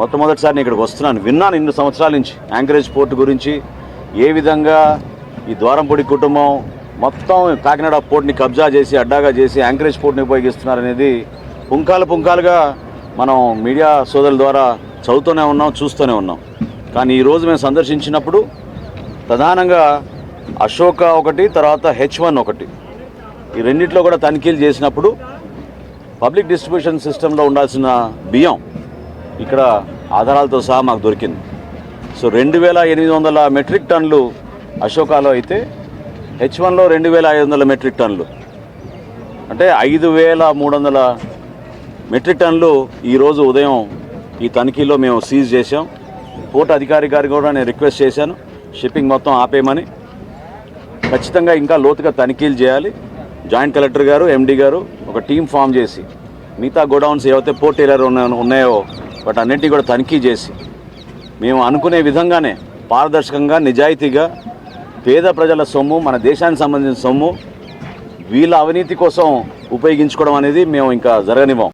మొట్టమొదటిసారి నేను ఇక్కడికి వస్తున్నాను. విన్నాను ఇన్ని సంవత్సరాల నుంచి యాంకరేజ్ పోర్ట్ గురించి. ఏ విధంగా ఈ ద్వారంపొడి కుటుంబం మొత్తం కాకినాడ పోర్ట్ని కబ్జా చేసి అడ్డాగా చేసి యాంకరేజ్ పోర్ట్ని ఉపయోగిస్తున్నారనేది పుంకాలు పుంకాలుగా మనం మీడియా సోదరుల ద్వారా చదువుతూనే ఉన్నాం చూస్తూనే ఉన్నాం. కానీ ఈరోజు మేము సందర్శించినప్పుడు ప్రధానంగా అశోక ఒకటి తర్వాత హెచ్ వన్ ఒకటి. ఈ రెండిట్లో కూడా తనిఖీలు చేసినప్పుడు పబ్లిక్ డిస్ట్రిబ్యూషన్ సిస్టంలో ఉండాల్సిన బియ్యం ఇక్కడ ఆధారాలతో సహా మాకు దొరికింది. సో రెండు వేల ఎనిమిది వందల మెట్రిక్ టన్నులు అశోకాలో అయితే హెచ్ వన్లో రెండు వేల ఐదు వందల మెట్రిక్ టన్నులు. అంటే ఐదు వేల మూడు వందల మెట్రిక్ టన్నులు ఈరోజు ఉదయం ఈ తనిఖీలో మేము సీజ్ చేసాం పోర్ట్ అధికారి గారికి కూడా నేను రిక్వెస్ట్ చేశాను. షిప్పింగ్ మొత్తం ఆపేయమని. ఖచ్చితంగా ఇంకా లోతుగా తనిఖీలు చేయాలి. జాయింట్ కలెక్టర్ గారు ఎండి గారు ఒక టీం ఫామ్ చేసి మిగతా గోడౌన్స్ ఏవైతే పోర్ట్ ఏరియా ఉన్నాయో వాటి కూడా తనిఖీ చేసి మేము అనుకునే విధంగానే పారదర్శకంగా నిజాయితీగా పేద ప్రజల సొమ్ము మన దేశానికి సంబంధించిన సొమ్ము వీళ్ళ అవినీతి కోసం ఉపయోగించుకోవడం అనేది మేము ఇంకా జరగనివ్వం.